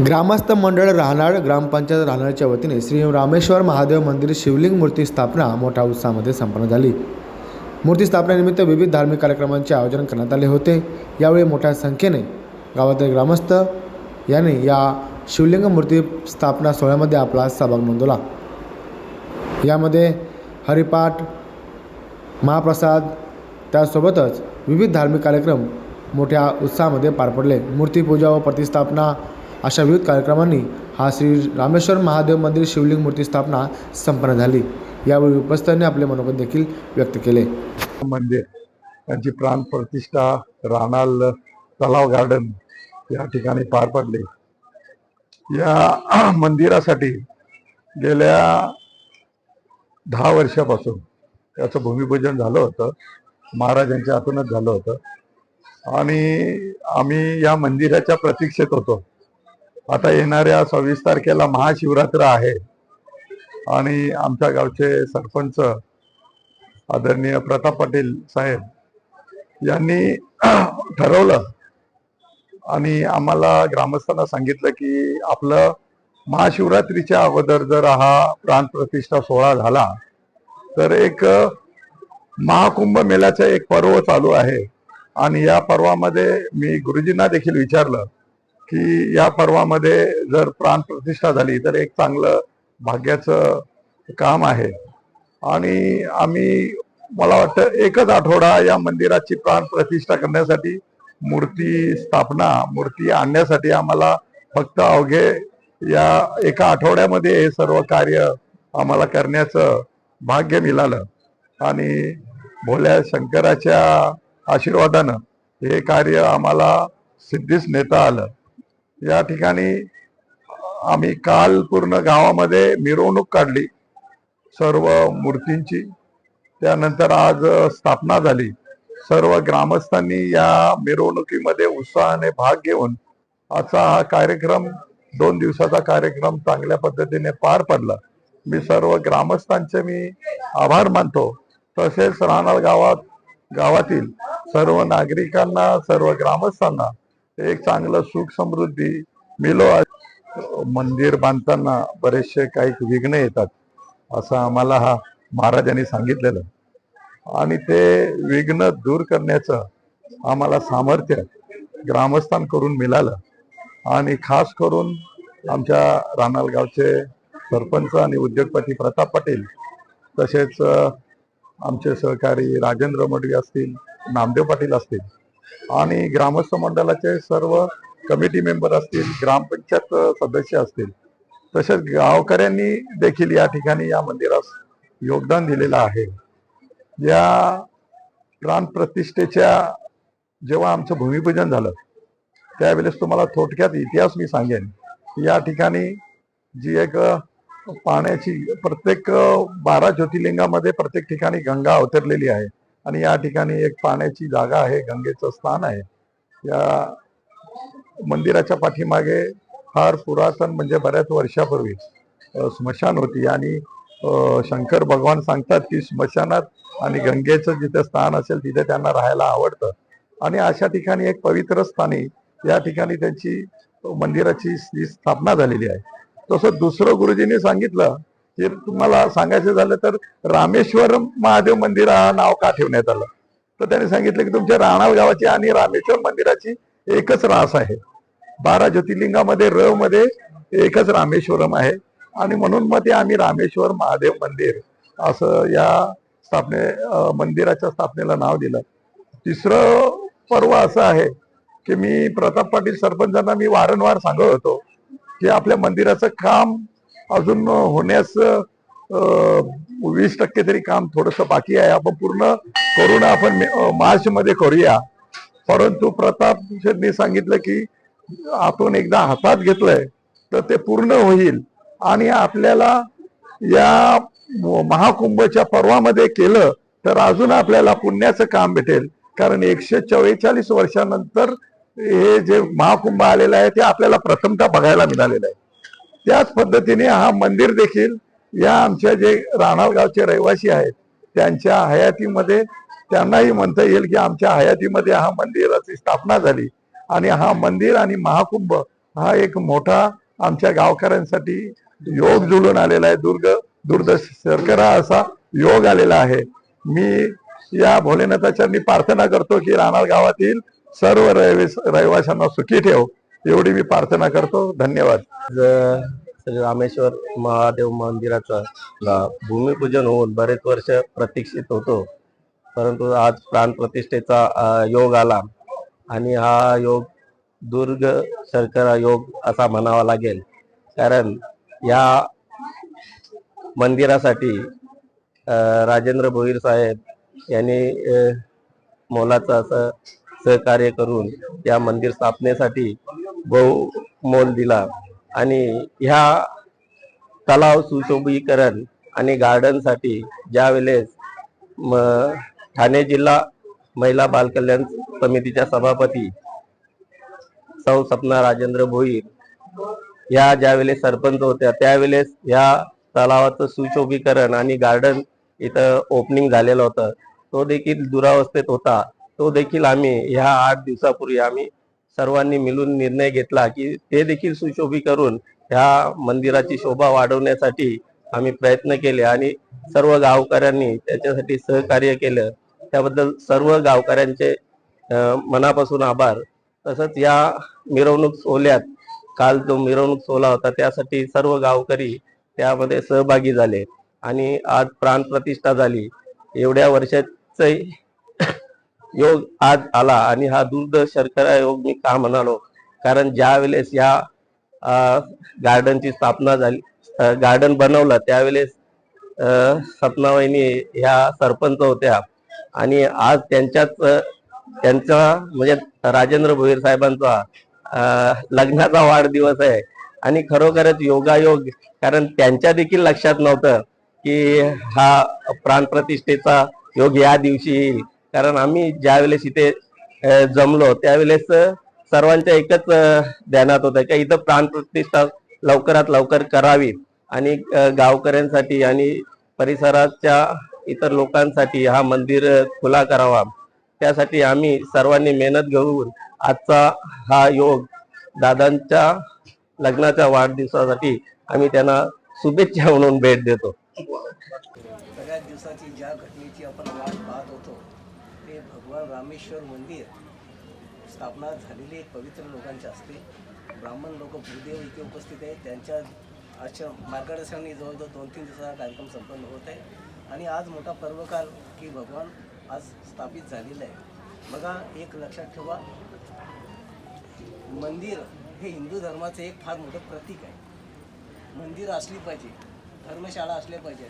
ग्रामस्थ मंडळ राहणार ग्रामपंचायत राहणारच्या वतीने श्री रामेश्वर महादेव मंदिर शिवलिंग मूर्ती स्थापना मोठ्या उत्साहामध्ये संपन्न झाली. मूर्ती स्थापनेनिमित्त विविध धार्मिक कार्यक्रमांचे आयोजन करण्यात आले होते. यावेळी मोठ्या संख्येने गावातील ग्रामस्थ यांनी या शिवलिंग मूर्ती स्थापना सोहळ्यामध्ये आपला सहभाग नोंदवला. यामध्ये हरिपाठ महाप्रसाद त्यासोबतच विविध धार्मिक कार्यक्रम मोठ्या उत्साहामध्ये पार पडले. मूर्तीपूजा व प्रतिस्थापना अशा विविध कार्यक्रमांनी हा श्री रामेश्वर महादेव मंदिर शिवलिंग मूर्ती स्थापना संपन्न झाली. यावेळी उपस्थितांनी आपले मनोगत देखील व्यक्त केले. मंदिर त्यांची प्राण प्रतिष्ठा राणाल तलाव गार्डन या ठिकाणी पार पडले. या मंदिरासाठी गेल्या दहा वर्षापासून त्याचं भूमिपूजन झालं होतं. महाराजांच्या हातूनच झालं होतं. आणि आम्ही या मंदिराच्या प्रतीक्षेत होतो. आता येणाऱ्या सव्वीस तारखेला महाशिवरात्र आहे. आणि आमच्या गावचे सरपंच आदरणीय प्रताप पाटील साहेब यांनी ठरवलं आणि आम्हाला ग्रामस्थांना सांगितलं की आपलं महाशिवरात्रीच्या अगोदर जर हा प्राण प्रतिष्ठा सोहळा झाला तर एक महाकुंभ मेळ्याचं एक पर्व चालू आहे. आणि या पर्वामध्ये मी गुरुजींना देखील विचारलं की या पर्वामध्ये जर प्राण प्रतिष्ठा झाली तर एक चांगलं भाग्याचं काम आहे. आणि आम्ही मला वाटतं एकच आठवडा या मंदिराची प्राण प्रतिष्ठा करण्यासाठी मूर्ती स्थापना मूर्ती आणण्यासाठी आम्हाला फक्त अवघे या एका आठवड्यामध्ये हे सर्व कार्य आम्हाला करण्याचं भाग्य मिळालं. आणि भोल्या शंकराच्या आशीर्वादानं हे कार्य आम्हाला सिद्धीस नेता आलं. या ठिकाणी आम्ही काल पूर्ण गावामध्ये मिरवणूक काढली सर्व मूर्तींची. त्यानंतर आज स्थापना झाली. सर्व ग्रामस्थांनी या मिरवणुकीमध्ये उत्साहाने भाग घेऊन आजचा हा कार्यक्रम दोन दिवसाचा कार्यक्रम चांगल्या पद्धतीने पार पडला. मी सर्व ग्रामस्थांचे मी आभार मानतो. तसेच राहणार गावात गावातील सर्व नागरिकांना सर्व ग्रामस्थांना एक चांगलं सुख समृद्धी मिलो मंदिर बांधताना बरेचसे काही विघ्न येतात असं आम्हाला हा महाराजांनी सांगितलेलं. आणि ते विघ्न दूर करण्याचं आम्हाला सामर्थ्य ग्रामस्थांकडून मिळालं. आणि खास करून आमच्या रानालगावचे सरपंच आणि उद्योगपती प्रताप पाटील तसेच आमचे सहकारी राजेंद्र मडवी असतील नामदेव पाटील असतील आणि ग्रामस्थ मंडळाचे सर्व कमिटी मेंबर असतील ग्रामपंचायत सदस्य असतील तसेच गावकऱ्यांनी देखील या ठिकाणी या मंदिरास योगदान दिलेलं आहे. या प्राणप्रतिष्ठेच्या जेव्हा आमचं भूमिपूजन झालं त्यावेळेस तुम्हाला थोडक्यात इतिहास मी सांगेन. या ठिकाणी जी एक पाण्याची प्रत्येक बारा ज्योतिर्लिंगामध्ये प्रत्येक ठिकाणी गंगा अवतरलेली आहे. आणि या ठिकाणी एक पाण्याची जागा आहे गंगेचं स्थान आहे. या मंदिराच्या पाठीमागे फार पुरातन म्हणजे बऱ्याच वर्षापूर्वी स्मशान होती. आणि शंकर भगवान सांगतात की स्मशानात आणि गंगेचं जिथे स्थान असेल तिथे त्यांना राहायला आवडतं. आणि अशा ठिकाणी एक पवित्र स्थानी या ठिकाणी त्यांची मंदिराची स्थापना झालेली आहे. तसं दुसरं गुरुजींनी सांगितलं हे तुम्हाला सांगायचं झालं तर रामेश्वर महादेव मंदिर हा नाव का ठेवण्यात आलं? तर त्यांनी सांगितलं की तुमच्या राणाव गावाची आणि रामेश्वर मंदिराची एकच रास आहे. बारा ज्योतिर्लिंगामध्ये र मध्ये एकच रामेश्वरम आहे. आणि म्हणून मग ते आम्ही रामेश्वर महादेव मंदिर असं या स्थापने मंदिराच्या स्थापनेला नाव दिलं. तिसरं पर्व असं आहे की मी प्रताप पाटील सरपंचांना मी वारंवार सांगत होतो की आपल्या मंदिराचं काम अजून होण्यास वीस टक्के तरी काम थोडस बाकी आहे. आपण पूर्ण करून आपण मार्च मध्ये करूया. परंतु प्रताप शेटनी सांगितलं की आपण एकदा हातात घेतलंय तर ते पूर्ण होईल. आणि आपल्याला या महाकुंभच्या पर्वामध्ये केलं तर अजून आपल्याला पुण्याचं काम भेटेल. कारण एकशे चव्वेचाळीस वर्षानंतर हे जे महाकुंभ आलेलं आहे ते आपल्याला प्रथमतः बघायला मिळालेलं आहे. त्याच पद्धतीने हा मंदिर देखील या आमच्या जे राहणार गावचे रहिवासी आहेत त्यांच्या हयातीमध्ये त्यांनाही म्हणता येईल की आमच्या हयातीमध्ये हा मंदिराची स्थापना झाली. आणि हा मंदिर आणि महाकुंभ हा एक मोठा आमच्या गावकऱ्यांसाठी योग जुळून आलेला आहे. दुर्ग दुर्दशर्करा असा योग आलेला आहे. मी या भोलेनाथाच्या मी प्रार्थना करतो की राहणार गावातील सर्व रहिवास रहिवाशांना सुखी ठेव. एवढी मी प्रार्थना करतो. धन्यवाद. श्री रामेश्वर महादेव मंदिराचं भूमिपूजन होऊन बरेच वर्ष प्रतीक्षित होतो. परंतु आज प्राणप्रतिष्ठेचा प्रतिष्ठेचा योग आला आणि हा योग दुर्ग शर्करा योग असा म्हणावा लागेल. कारण या मंदिरासाठी राजेंद्र भोईर साहेब यांनी मोलाचं असं सहकार्य करून या मंदिर स्थापनेसाठी बहु मोल दिला. आणि ह्या तलाव सुशोभीकरण आणि गार्डनसाठी ज्या वेळेस म ठाणे जिल्हा महिला बालकल्याण समितीच्या सभापती सौ सपना राजेंद्र भोईर ह्या ज्या वेळेस सरपंच होत्या त्यावेळेस ह्या तलावाचं सुशोभीकरण आणि गार्डन इथं ओपनिंग झालेलं होतं. तो देखील दुरावस्थेत होता. तो देखील आम्ही ह्या आठ दिवसापूर्वी आम्ही सर्वांनी मिळून निर्णय घेतला की ते देखील सुशोभी करून ह्या मंदिराची शोभा वाढवण्यासाठी आम्ही प्रयत्न केले आणि सर्व गावकऱ्यांनी त्याच्यासाठी सहकार्य केलं. त्याबद्दल सर्व गावकऱ्यांचे मनापासून आभार. तसंच या मिरवणूक सोहळ्यात काल जो मिरवणूक सोहळा होता त्यासाठी सर्व गावकरी त्यामध्ये सहभागी झाले आणि आज प्राणप्रतिष्ठा झाली. एवढ्या वर्षाचं योग आज आला आणि हा दुग्ध शर्करा योग मी का म्हणालो? कारण ज्या वेळेस या गार्डनची स्थापना झाली गार्डन बनवलं त्यावेळेस सपनावाहिनी ह्या सरपंच होत्या. आणि आज त्यांच्याच त्यांचा म्हणजे राजेंद्र भोईर साहेबांचा लग्नाचा वाढदिवस आहे. आणि खरोखरच योगायोग कारण त्यांच्या देखील लक्षात नव्हतं की हा प्राणप्रतिष्ठेचा योग या दिवशी येईल. कारण आम्ही ज्या वेळेस इथे जमलो त्यावेळेस सर्वांच्या एकच ध्यानात होतं की इथं प्राणप्रतिष्ठा लवकरात लवकर करावी आणि गावकऱ्यांसाठी आणि परिसराच्या इतर लोकांसाठी हा मंदिर खुला करावा. त्यासाठी आम्ही सर्वांनी मेहनत घेऊन आजचा हा योग दादांच्या लग्नाच्या वाढदिवसासाठी आम्ही त्यांना शुभेच्छा म्हणून भेट देतो. सगळ्या दिवसाची ज्या घटनेची आपण वाट पाहत होतो ते भगवान रामेश्वर मंदिर स्थापना झालेली एक पवित्र लोकांचे असते. ब्राह्मण लोक भूदेव इथे उपस्थित आहेत. त्यांच्या आजच्या मार्गदर्शनाने जवळजवळ दोन तीन दिवसाचा कार्यक्रम संपन्न होत आहे. आणि आज मोठा पर्वकाल की भगवान आज स्थापित झालेला आहे. बघा एक लक्षात ठेवा. मंदिर हे हिंदू धर्माचं एक फार मोठं प्रतीक आहे. मंदिर असली पाहिजे. धर्मशाळा असल्या पाहिजे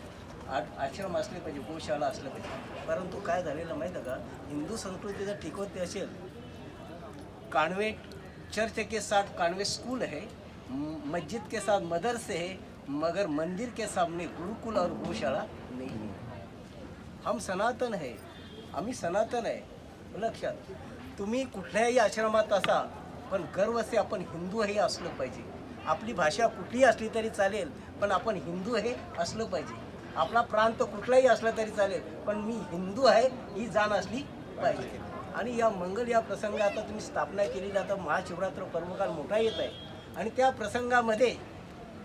आश्रम असले पाहिजे गोशाळा असलं पाहिजे. परंतु काय झालेलं माहीत आहे का? हिंदू संस्कृती जर टिकवते असेल कान्वेंट चर्च के साथ कान्वेंट स्कूल है मस्जिद के साथ मदरसे है मगर मंदिर के सामने गुरुकुल और गौशाला नहीं है। हम सनातन है आम्ही सनातन आहे लक्षात तुम्ही कुठल्याही आश्रमात असा पण गर्व असे आपण हिंदू हे असलं पाहिजे. आपली भाषा कुठलीही असली तरी चालेल पण आपण हिंदू हे असलं पाहिजे. आपला प्रांत कुठलाही असला तरी चालेल पण मी हिंदू आहे ही जाण असली पाहिजे. आणि या मंगल या प्रसंग आता तुम्ही स्थापना केलेली आता महाशिवरात्र पर्वकाल मोठा येत आहे. आणि त्या प्रसंगामध्ये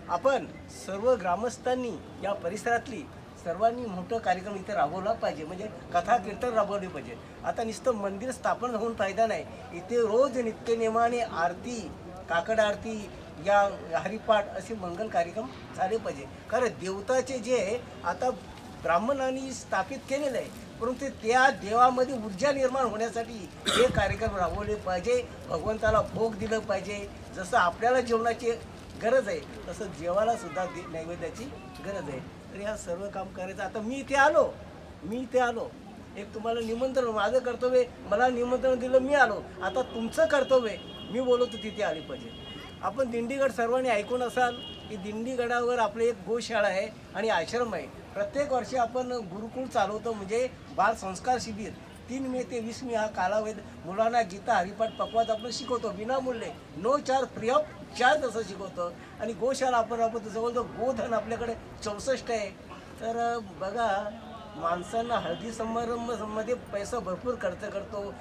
आपण सर्व ग्रामस्थांनी या परिसरातली सर्वांनी मोठं कार्यक्रम इथे राबवला पाहिजे. म्हणजे कथा कीर्तन राबवली पाहिजे. आता नुसतं मंदिर स्थापन होऊन फायदा नाही. इथे रोज नित्यनेमाने आरती काकड आरती या हरिपाठ असे मंगल कार्यक्रम झाले पाहिजे. कारण देवताचे जे आहे आता ब्राह्मणांनी स्थापित केलेलं आहे परंतु त्या देवामध्ये ऊर्जा निर्माण होण्यासाठी हे कार्यक्रम राबवले पाहिजे भगवंताला भोग दिलं पाहिजे. जसं आपल्याला जेवणाची गरज आहे तसं जेवाला सुद्धा दे- नैवेद्याची गरज आहे. तर ह्या सर्व काम करायचं. आता मी इथे आलो मी इथे आलो. एक तुम्हाला निमंत्रण माझं कर्तव्य मला निमंत्रण दिलं मी आलो. आता तुमचं कर्तव्य मी बोलवतो तिथे आली पाहिजे. आपण दिंडीगड सर्वांनी ऐकून असाल की दिंडीगडावर आपली एक गोशाळा आहे आणि आश्रम आहे. प्रत्येक वर्षी आपण गुरुकुल चालवतो म्हणजे बाल संस्कार शिबिर. तीन मे ते वीस मे हा कालावधी. मुलांना गीता हरिपाठ पकवाज आपण शिकवतो. विनामूल्य. नो चार फ्री ऑफ चार्ज असं शिकवतो. आणि गोशाळा आपण आपण जवळजवळ गोधन आपल्याकडे चौसष्ट आहे. तर बघा माणसांना हळदी समारंभामध्ये पैसा भरपूर खर्च करतो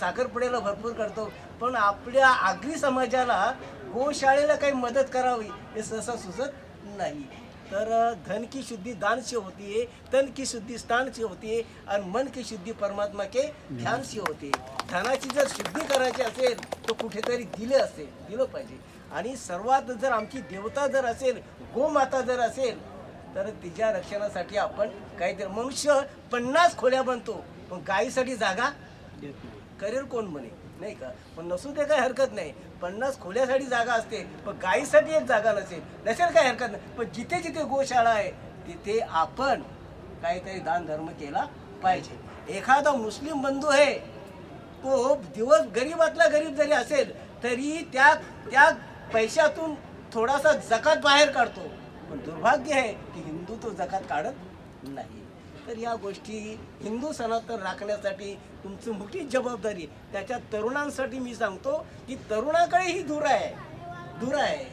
साखरपुड्याला भरपूर करतो. पण आपल्या आगरी समाजाला गोशाळेला काही मदत करावी हे सहसा सुचत नाही. तर धन की शुद्धि दान से होती है तन की शुद्धि स्थान से होती है आणि मन की शुद्धि परमात्मा के ध्यान से होते धनाची जर शुद्धी करायची असेल तर कुठेतरी दिले असेल दिलं पाहिजे. आणि सर्वात जर आमची देवता जर असेल गोमाता जर असेल तर तिच्या रक्षणासाठी आपण काहीतरी मनुष्य पन्नास खोल्या बनतो. पण गायीसाठी जागा करेल कोण म्हणे नाही का? पण नसू ते काही हरकत नाही. पन्नास खोल्यासाठी जागा असते पण गायीसाठी एक जागा नसेल. नसेल काही हरकत नाही. पण जिथे जिथे गोशाळा आहे तिथे आपण काहीतरी दान धर्म केला पाहिजे. एखादा मुस्लिम बंधू आहे तो दिवस गरीबातला गरीब जरी असेल तरी त्या त्या पैशातून थोडासा जकात बाहेर काढतो. पण दुर्भाग्य आहे की हिंदू तो जकात काढत नाही. तर या गोष्टी हिंदू सनातन राखण्यासाठी तुमची मोठी जबाबदारी त्याच्या तरुणांसाठी मी सांगतो की तरुणाकडे ही दूर आहे. दूर आहे.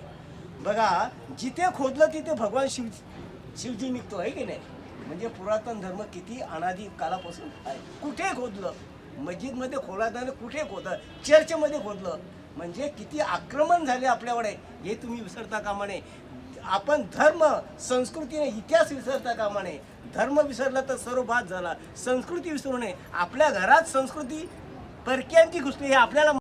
बघा जिथे खोदलं तिथे भगवान शिव शिवजी निघतो आहे की नाही? म्हणजे पुरातन धर्म किती अनादी कालापासून आहे. कुठे खोदलं? मस्जिदमध्ये खोलादाने कुठे खोदलं? चर्चमध्ये खोदलं. म्हणजे किती आक्रमण झाले आपल्याकडे. हे तुम्ही विसरता कामा नये. आपण धर्म संस्कृतीने इतिहास विसरता कामा नये धर्म विसरला तर सर्व बाद झाला. संस्कृती विसरू नये. आपल्या घरात संस्कृती परक्यांची घुसली हे आपल्याला